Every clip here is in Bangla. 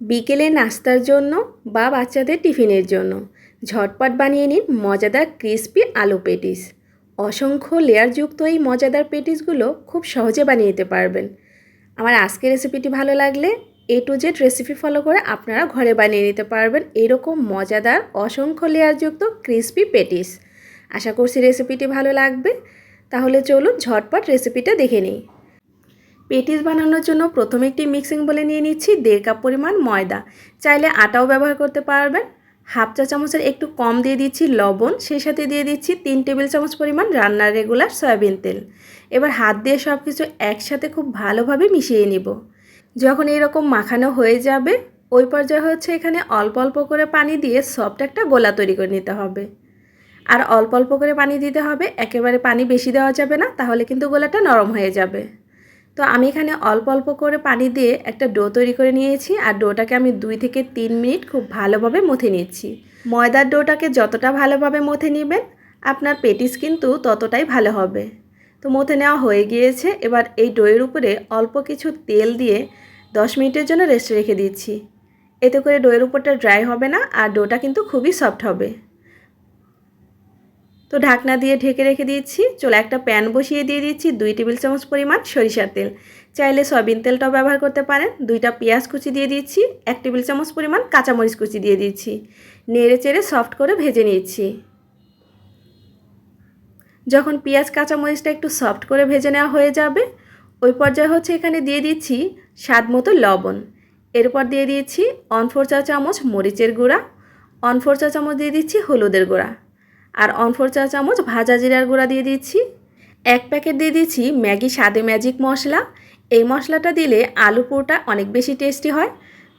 বিকেলে নাস্তার জন্য বা বাচ্চাদের টিফিনের জন্য। ঝটপট বানিয়ে নিন মজাদার ক্রিসপি আলু পেটিস। অসংখ্য লেয়ারযুক্ত এই মজাদার পেটিসগুলো খুব সহজে বানিয়ে নিতে পারবেন। আমার আজকের রেসিপিটি ভালো লাগলে A to Z recipe follow করে আপনারা ঘরে বানিয়ে নিতে পারবেন এরকম মজাদার, অসংখ্য লেয়ারযুক্ত ক্রিসপি পেটিস। আশা করছি রেসিপিটি ভালো লাগবে। তাহলে চলুন ঝটপট রেসিপিটা দেখে নিই। পেটিস বানানোর জন্য প্রথমে একটি মিক্সিং বলে নিয়ে নিচ্ছি দেড় কাপ পরিমাণ ময়দা। চাইলে আটাও ব্যবহার করতে পারবেন। হাফ চা চামচের একটু কম দিয়ে দিচ্ছি লবণ। সেই সাথে দিয়ে দিচ্ছি তিন টেবিল চামচ পরিমাণ রান্নার রেগুলার সয়াবিন তেল। এবার হাত দিয়ে সব কিছু একসাথে খুব ভালোভাবে মিশিয়ে নিব। যখন এরকম মাখানো হয়ে যাবে, ওই পর্যায়ে হচ্ছে এখানে অল্প অল্প করে পানি দিয়ে সফট একটা গোলা তৈরি করে নিতে হবে। আর অল্প অল্প করে পানি দিতে হবে, একেবারে পানি বেশি দেওয়া যাবে না, তাহলে কিন্তু গোলাটা নরম হয়ে যাবে। তো আমি এখানে অল্প অল্প করে পানি দিয়ে একটা ডো তৈরি করে নিয়েছি আর ডোটাকে আমি দুই থেকে তিন মিনিট খুব ভালোভাবে মথে নিচ্ছি। ময়দার ডোটাকে যতটা ভালোভাবে মথে নেবেন, আপনার পেটিস কিন্তু ততটাই ভালো হবে। তো মথে নেওয়া হয়ে গিয়েছে, এবার এই ডোয়ের উপরে অল্প কিছু তেল দিয়ে দশ মিনিটের জন্য রেস্ট রেখে দিচ্ছি। এতে করে ডোয়ের উপরটা ড্রাই হবে না আর ডোটা কিন্তু খুবই সফট হবে। তো ঢাকনা দিয়ে ঢেকে রেখে দিচ্ছি চলে একটা প্যান বসিয়ে দিয়ে দিচ্ছি দুই টেবিল চামচ পরিমাণ সরিষার তেল। চাইলে সয়াবিন তেলটাও ব্যবহার করতে পারেন। দুইটা পেঁয়াজ কুচি দিয়ে দিচ্ছি এক টেবিল চামচ পরিমাণ কাঁচামরিচ কুচি দিয়ে দিচ্ছি নেড়ে চেড়ে সফট করে ভেজে নিচ্ছি যখন পেঁয়াজ, কাঁচামরিচটা একটু সফট করে ভেজে নেওয়া হয়ে যাবে, ওই পর্যায়ে হচ্ছে এখানে দিয়ে দিচ্ছি স্বাদ মতো লবণ। এরপর দিয়ে দিয়েছি অন ফোর চা চামচ মরিচের গুঁড়া। অন ফোর চা চামচ দিয়ে দিচ্ছি হলুদের গুঁড়া। আর অন ফোর চা চামচ ভাজা জিরার গুঁড়া দিয়ে দিচ্ছি। এক প্যাকেট দিয়ে দিচ্ছি ম্যাগি স্বাদে ম্যাজিক মশলা। এই মশলাটা দিলে আলু পুরোটা অনেক বেশি টেস্টি হয়।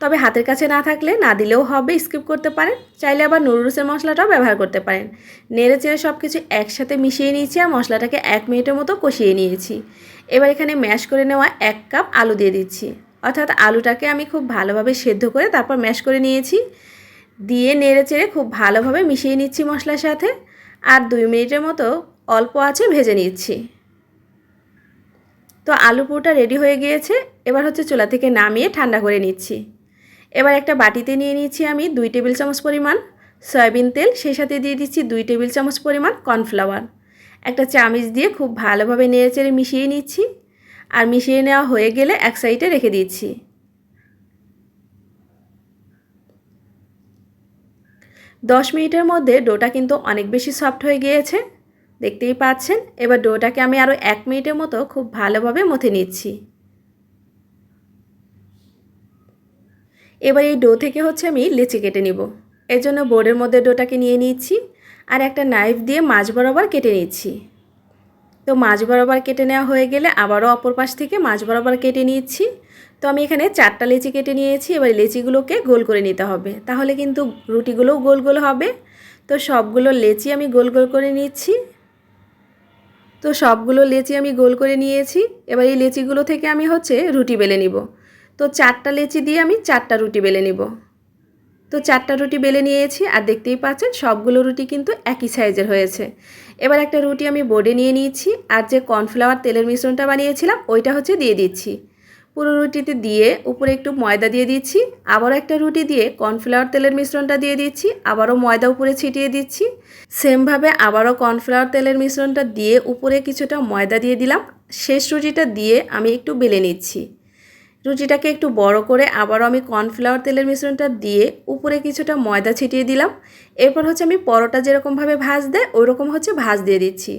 তবে হাতের কাছে না থাকলে না দিলেও হবে, স্কিপ করতে পারেন। চাইলে আবার নুডলসের মশলাটাও ব্যবহার করতে পারেন। নেড়ে চেড়ে সব কিছু একসাথে মিশিয়ে নিয়েছি আর মশলাটাকে এক মিনিটের মতো কষিয়ে নিয়েছি। এবার এখানে ম্যাশ করে নেওয়া এক কাপ আলু দিয়ে দিচ্ছি। অর্থাৎ আলুটাকে আমি খুব ভালোভাবে সেদ্ধ করে তারপর ম্যাশ করে নিয়েছি। দিয়ে নেড়ে চেড়ে খুব ভালোভাবে মিশিয়ে নিচ্ছি মশলার সাথে। আর দুই মিনিটের মতো অল্প আছে ভেজে নিচ্ছি। তো আলু পুরোটা রেডি হয়ে গিয়েছে। এবার হচ্ছে চুলা থেকে নামিয়ে ঠান্ডা করে নিচ্ছি। এবার একটা বাটিতে নিয়ে নিচ্ছি আমি দুই টেবিল চামচ পরিমাণ সয়াবিন তেল। সেই সাথে দিয়ে দিচ্ছি দুই টেবিল চামচ পরিমাণ কর্নফ্লাওয়ার। একটা চামিচ দিয়ে খুব ভালোভাবে নেড়ে চেড়ে মিশিয়ে নিচ্ছি। আর মিশিয়ে নেওয়া হয়ে গেলে এক সাইডে রেখে দিচ্ছি। দশ মিনিটের মধ্যে ডোটা কিন্তু অনেক বেশি সফট হয়ে গিয়েছে। দেখতেই পাচ্ছেন, এবার ডোটাকে আমি আরও এক মিনিটের মতো খুব ভালোভাবে মথে নিচ্ছি। এবার এই ডো থেকে হচ্ছে আমি লেচি কেটে নিব। এর জন্য বোর্ডের মধ্যে ডোটাকে নিয়ে নিচ্ছি আর একটা নাইফ দিয়ে মাছ বরাবর কেটে নিচ্ছি। তো মাছ বরাবর কেটে নেওয়া হয়ে গেলে আবারও অপর পাশ থেকে মাছ বরাবর কেটে নিচ্ছি। তো আমি এখানে চারটা লেচি কেটে নিয়েছি, এবার লেচিগুলোকে গোল করে নিতে হবে। তাহলে কিন্তু রুটিগুলোও গোল গোল হবে। তো সবগুলো লেচি আমি গোল গোল করে নিচ্ছি। তো সবগুলো লেচি আমি গোল করে নিয়েছি। এবার এই লেচিগুলো থেকে আমি হচ্ছে রুটি বেলে নিব। তো চারটা লেচি দিয়ে আমি চারটা রুটি বেলে নিব। তো চারটা রুটি বেলে নিয়েছি, আর দেখতেই পাচ্ছেন সবগুলো রুটি কিন্তু একই সাইজের হয়েছে। এবার একটা রুটি আমি বোর্ডে নিয়ে নিয়েছি আর যে কর্নফ্লাওয়ার তেলের মিশ্রণটা বানিয়েছিলাম, ওইটা হচ্ছে দিয়ে দিচ্ছি। পুরো রুটিতে দিয়ে উপরে একটু ময়দা দিয়ে দিচ্ছি, আবারও একটা রুটি দিয়ে কর্নফ্লাওয়ার তেলের মিশ্রণটা দিয়ে দিচ্ছি, আবারও ময়দা উপরে ছিটিয়ে দিচ্ছি। সেমভাবে আবারও কর্নফ্লাওয়ার তেলের মিশ্রণটা দিয়ে উপরে কিছুটা ময়দা দিয়ে দিলাম। শেষ রুটিটা দিয়ে আমি একটু বেলে নিচ্ছি। রুটিটাকে একটু বড় করে আবারও আমি কর্নফ্লাওয়ার তেলের মিশ্রণটা দিয়ে উপরে কিছুটা ময়দা ছিটিয়ে দিলাম। এরপর হচ্ছে আমি পরোটা যেরকমভাবে ভাজ দেয় ওই রকম হচ্ছে ভাজ দিয়ে দিচ্ছি।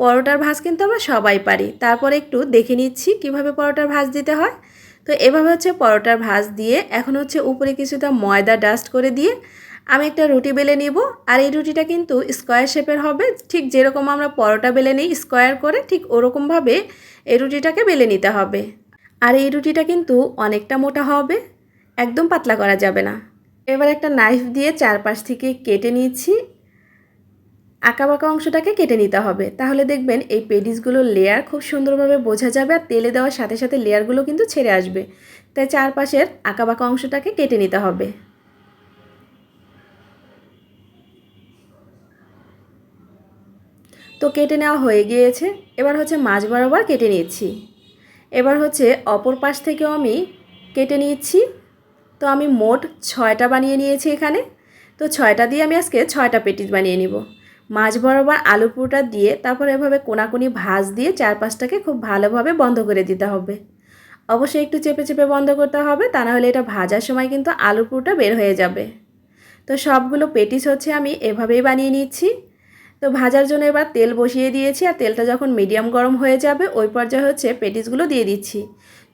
পরোটার ভাজ কিন্তু আমরা সবাই পারি। তারপরে একটু দেখে নিচ্ছি কীভাবে পরোটার ভাজ দিতে হয়। তো এভাবে হচ্ছে পরোটার ভাজ দিয়ে এখন হচ্ছে উপরে কিছুটা ময়দা ডাস্ট করে দিয়ে আমি একটা রুটি বেলে নিব। আর এই রুটিটা কিন্তু স্কোয়ার শেপের হবে। ঠিক যেরকম আমরা পরোটা বেলে নিই স্কোয়ার করে ঠিক ওরকমভাবে এই রুটিটাকে বেলে নিতে হবে। আর এই রুটিটা কিন্তু অনেকটা মোটা হবে। একদম পাতলা করা যাবে না। এবার একটা নাইফ দিয়ে চারপাশ থেকে কেটে নিচ্ছি। আঁকাবাঁকা অংশটাকে কেটে নিতে হবে। তাহলে দেখবেন এই পেডিসগুলোর লেয়ার খুব সুন্দরভাবে বোঝা যাবে আর তেলে দেওয়ার সাথে সাথে লেয়ারগুলো কিন্তু ছেড়ে আসবে। তাই চারপাশের আঁকাবাঁকা অংশটাকে কেটে নিতে হবে। তো কেটে নেওয়া হয়ে গিয়েছে। এবার হচ্ছে মাছ বরাবর কেটে নিচ্ছি। এবার হচ্ছে অপর পাশ থেকেও আমি কেটে নিচ্ছি। তো আমি মোট ছয়টা বানিয়ে নিয়েছি এখানে। তো ছয়টা দিয়ে আমি আজকে ছয়টা পেটিস বানিয়ে নিব। মাছ বরাবর আলু পুরোটা দিয়ে তারপর এভাবে কোনাকুনি ভাজ দিয়ে চারপাশটাকে খুব ভালোভাবে বন্ধ করে দিতে হবে। অবশ্যই একটু চেপে চেপে বন্ধ করতে হবে, তা নাহলে এটা ভাজার সময় কিন্তু আলু পুরোটা বের হয়ে যাবে। তো সবগুলো পেটিস হচ্ছে আমি এভাবেই বানিয়ে নিচ্ছি। তো ভাজার জন্য এবার তেল বসিয়ে দিয়েছি আর তেলটা যখন মিডিয়াম গরম হয়ে যাবে, ওই পর্যায়ে হচ্ছে পেটিসগুলো দিয়ে দিচ্ছি।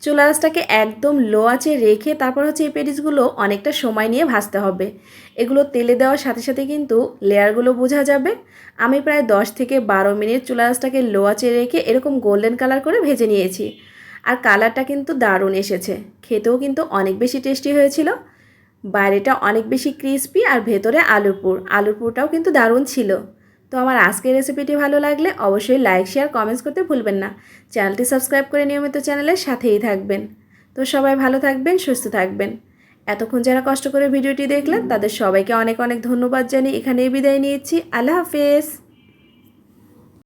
চুলা আঁচটাকে একদম লো আঁচে রেখে তারপর হচ্ছে এই পেটিসগুলো অনেকটা সময় নিয়ে ভাজতে হবে। এগুলো তেলে দেওয়ার সাথে সাথে কিন্তু লেয়ারগুলো বোঝা যাবে। আমি প্রায় দশ থেকে বারো মিনিট চুলা আঁচটাকে লো আঁচে রেখে এরকম গোল্ডেন কালার করে ভেজে নিয়েছি। আর কালারটা কিন্তু দারুণ এসেছে। খেতেও কিন্তু অনেক বেশি টেস্টি হয়েছিল। বাইরেটা অনেক বেশি ক্রিস্পি আর ভেতরে আলুর পুর। আলুর পুরটাও কিন্তু দারুণ ছিল। তো আমার আজকের রেসিপিটি ভালো লাগলে অবশ্যই লাইক শেয়ার কমেন্টস করতে ভুলবেন না। চ্যানেলটি সাবস্ক্রাইব করে নিয়মিত চ্যানেলের সাথেই থাকবেন। তো সবাই ভালো থাকবেন, সুস্থ থাকবেন। এতক্ষণ যারা কষ্ট করে ভিডিওটি দেখলেন, তাদের সবাইকে অনেক অনেক ধন্যবাদ জানিয়ে এখানেই বিদায় নিয়েছি। আল্লাহ হাফেজ।